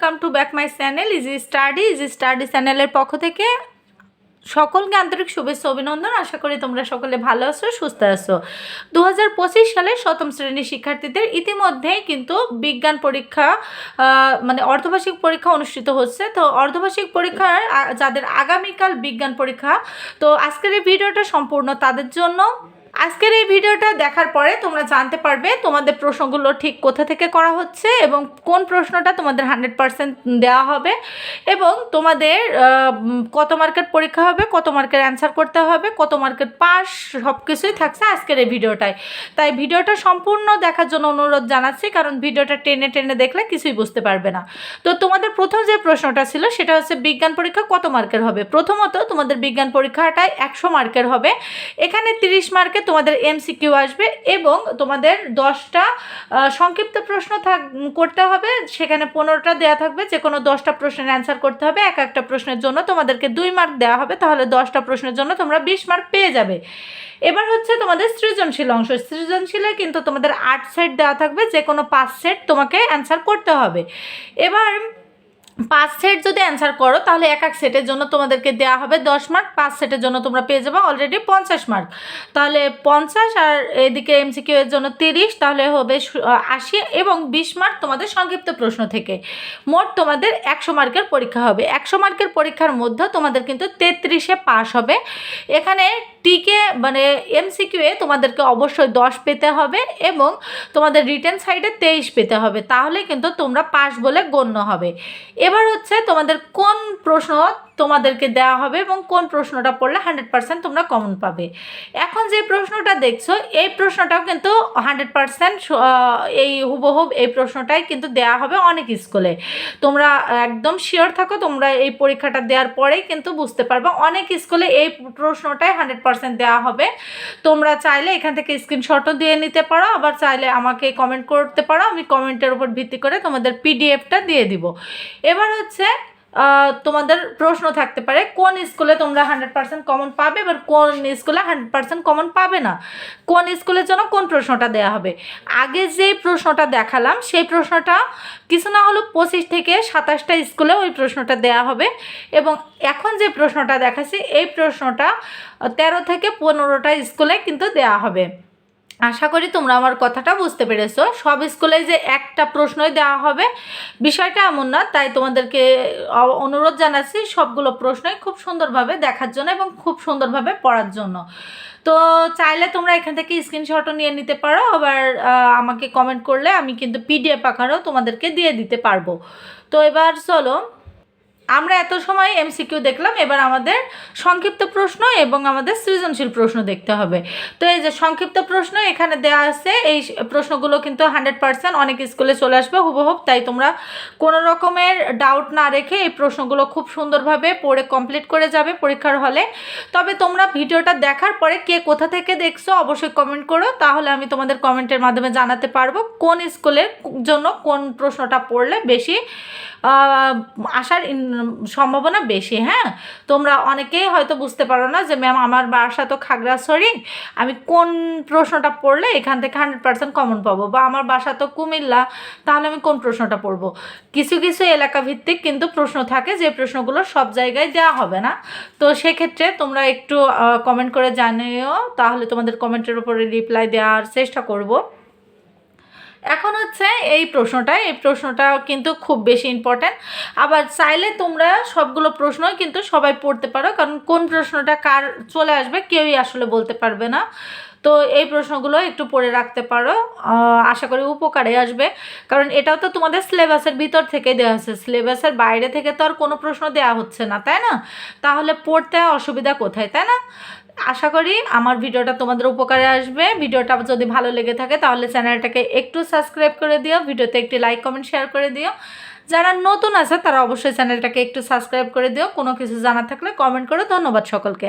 Welcome to back my channel easy study easy study চ্যানেলের পক্ষ থেকে সকলকে আন্তরিক শুভেচ্ছা, অভিনন্দন। আশা করি তোমরা সকলে ভালো আছো, সুস্থ আছো। দু হাজার পঁচিশ সালে সপ্তম শ্রেণির শিক্ষার্থীদের ইতিমধ্যেই কিন্তু বিজ্ঞান পরীক্ষা মানে অর্ধবার্ষিক পরীক্ষা অনুষ্ঠিত হচ্ছে। তো অর্ধবার্ষিক পরীক্ষার যাদের আগামীকাল বিজ্ঞান পরীক্ষা, তো আজকের এই ভিডিওটা সম্পূর্ণ তাদের জন্য। আজকের এই ভিডিওটা দেখার পরে তোমরা জানতে পারবে তোমাদের প্রশ্নগুলো ঠিক কোথা থেকে করা হচ্ছে এবং কোন প্রশ্নটা তোমাদের হান্ড্রেড পার্সেন্ট দেওয়া হবে এবং তোমাদের কত মার্কের পরীক্ষা হবে, কত মার্কের অ্যান্সার করতে হবে, কত মার্কের পাস সব কিছুই থাকছে আজকের এই ভিডিওটায়। তাই ভিডিওটা সম্পূর্ণ দেখার জন্য অনুরোধ জানাচ্ছি, কারণ ভিডিওটা টেনে টেনে দেখলে কিছুই বুঝতে পারবে না। তো তোমাদের প্রথম যে প্রশ্নটা ছিল, সেটা হচ্ছে বিজ্ঞান পরীক্ষা কত মার্কের হবে? প্রথমত তোমাদের বিজ্ঞান পরীক্ষাটাই একশো মার্কের হবে। এখানে তিরিশ মার্কে তোমাদের এমসিকিউ আসবে এবং তোমাদের দশটা সংক্ষিপ্ত প্রশ্ন থাক, করতে হবে। সেখানে পনেরোটা দেওয়া থাকবে। যে কোনো দশটা প্রশ্নের অ্যান্সার করতে হবে। এক একটা প্রশ্নের জন্য তোমাদেরকে দুই মার্ক দেওয়া হবে। তাহলে দশটা প্রশ্নের জন্য তোমরা বিশ মার্ক পেয়ে যাবে। এবার হচ্ছে তোমাদের সৃজনশীল অংশ। সৃজনশীলে কিন্তু তোমাদের আট সেট দেওয়া থাকবে। যে কোনো পাঁচ সেট তোমাকে অ্যান্সার করতে হবে। এবার পাঁচ সেট যদি অ্যান্সার করো, তাহলে এক এক সেটের জন্য তোমাদেরকে দেওয়া হবে দশ মার্ক পাঁচ সেটের জন্য তোমরা পেয়ে যাবে অলরেডি পঞ্চাশ মার্ক তাহলে পঞ্চাশ আর এদিকে এমসিকিউ এর জন্য তিরিশ, তাহলে হবে আশি এবং বিশ মার্ক তোমাদের সংক্ষিপ্ত প্রশ্ন থেকে। মোট তোমাদের একশো মার্কের পরীক্ষা হবে। একশো মার্কের পরীক্ষার মধ্যে তোমাদের কিন্তু তেত্রিশে পাস হবে। এখানে টিকে মানে এমসিকিউ এ তোমাদেরকে অবশ্যই দশ পেতে হবে এবং তোমাদের রিটেন সাইডে তেইশ পেতে হবে। তাহলে কিন্তু তোমরা পাস বলে গণ্য হবে। এবার হচ্ছে তোমাদের কোন প্রশ্ন তোমাদেরকে দেওয়া হবে এবং কোন প্রশ্নটা পড়লে হান্ড্রেড পার্সেন্ট তোমরা কমন পাবে। এখন যে প্রশ্নটা দেখছ, এই প্রশ্নটাও কিন্তু হান্ড্রেড পার্সেন্ট এই হুবহুব এই প্রশ্নটাই কিন্তু দেওয়া হবে অনেক স্কুলে। তোমরা একদম শিওর থাকো, তোমরা এই পরীক্ষাটা দেওয়ার পরেই কিন্তু বুঝতে পারবে। অনেক স্কুলে এই প্রশ্নটাই হান্ড্রেড পার্সেন্ট দেওয়া হবে। তোমরা চাইলে এখান থেকে স্ক্রিনশটও দিয়ে নিতে পারো, আবার চাইলে আমাকে কমেন্ট করতে পারো। আমি কমেন্টের উপর ভিত্তি করে তোমাদের পিডিএফটা দিয়ে দিব। এবার হচ্ছে তোমাদের প্রশ্ন থাকতে পারে, কোন স্কুলে তোমরা হান্ড্রেড পার্সেন্ট কমন পাবে এবার কোন স্কুলে হান্ড্রেড পার্সেন্ট কমন পাবে না? কোন স্কুলের জন্য কোন প্রশ্নটা দেওয়া হবে? আগে যে প্রশ্নটা দেখালাম, সেই প্রশ্নটা কিছু না হলো পঁচিশ থেকে সাতাশটা স্কুলে ওই প্রশ্নটা দেওয়া হবে এবং এখন যে প্রশ্নটা দেখাচ্ছি, এই প্রশ্নটা তেরো থেকে পনেরোটা স্কুলে কিন্তু দেওয়া হবে। আশা করি তোমরা আমার কথাটা বুঝতে পেরেছ। সব স্কুলে যে একটা প্রশ্নই দেওয়া হবে, বিষয়টা এমন না, তাই তোমাদেরকে অনুরোধ জানাচ্ছি সবগুলো প্রশ্নই খুব সুন্দরভাবে দেখার জন্য এবং খুব সুন্দরভাবে পড়ার জন্য। তো চাইলে তোমরা এখান থেকে স্ক্রিনশটও নিয়ে নিতে পারো, আবার আমাকে কমেন্ট করলে আমি কিন্তু পিডিএফ আকারেও তোমাদেরকে দিয়ে দিতে পারব। তো এবার চলো আমরা এত সময় এমসিকিউ দেখলাম, এবার আমাদের সংক্ষিপ্ত প্রশ্ন এবং আমাদের সৃজনশীল প্রশ্ন দেখতে হবে। তো এই যে সংক্ষিপ্ত প্রশ্ন, এখানে দেওয়া আছে, এই প্রশ্নগুলো কিন্তু হান্ড্রেড পার্সেন্ট অনেক স্কুলে চলে আসবে হুবহুব তাই তোমরা কোনো রকমের ডাউট না রেখে এই প্রশ্নগুলো খুব সুন্দরভাবে পড়ে কমপ্লিট করে যাবে পরীক্ষার হলে। তবে তোমরা ভিডিওটা দেখার পরে কে কোথা থেকে দেখছ অবশ্যই কমেন্ট করো, তাহলে আমি তোমাদের কমেন্টের মাধ্যমে জানাতে পারব কোন স্কুলের জন্য কোন প্রশ্নটা পড়লে বেশি আসার সম্ভাবনা বেশি হ্যাঁ? তোমরা অনেকেই হয়তো বুঝতে পারো না যে, ম্যাম, আমার বাসা তো খাগড়াছড়ি। আমি কোন প্রশ্নটা পড়লে এখান থেকে হান্ড্রেড পার্সেন্ট কমন পাবো? বা আমার বাসা তো কুমিল্লা, তাহলে আমি কোন প্রশ্নটা পড়ব? কিছু কিছু এলাকা ভিত্তিক কিন্তু প্রশ্ন থাকে যে, প্রশ্নগুলো সব জায়গায় দেওয়া হবে না। তো সেক্ষেত্রে তোমরা একটু কমেন্ট করে জানিও। তাহলে তোমাদের কমেন্টের উপরে রিপ্লাই দেওয়ার চেষ্টা করব। এখন হচ্ছে এই প্রশ্নটা এই প্রশ্নটা কিন্তু খুব বেশি ইম্পর্ট্যান্ট আবার চাইলে তোমরা সবগুলো প্রশ্নই কিন্তু সবাই পড়তে পারো, কারণ কোন প্রশ্নটা কার চলে আসবে কেউই আসলে বলতে পারবে না। তো এই প্রশ্নগুলো একটু পড়ে রাখতে পারো। আশা করি উপকারে আসবে। কারণ এটাও তো তোমাদের সিলেবাসের ভিতর থেকে দেওয়া হচ্ছে। সিলেবাসের বাইরে থেকে তো আর কোনো প্রশ্ন দেওয়া হচ্ছে না, তাই না? তাহলে পড়তে অসুবিধা কোথায়, তাই না? আশা করি আমার ভিডিওটা তোমাদের উপকারে আসবে। ভিডিওটা যদি ভালো লেগে থাকে তাহলে চ্যানেলটাকে একটু সাবস্ক্রাইব করে দিও, ভিডিওতে একটি লাইক কমেন্ট শেয়ার করে দিও। যারা নতুন আছে তারা অবশ্যই চ্যানেলটাকে একটু সাবস্ক্রাইব করে দিও। কোনো কিছু জানা থাকলে কমেন্ট করে। ধন্যবাদ সকলকে।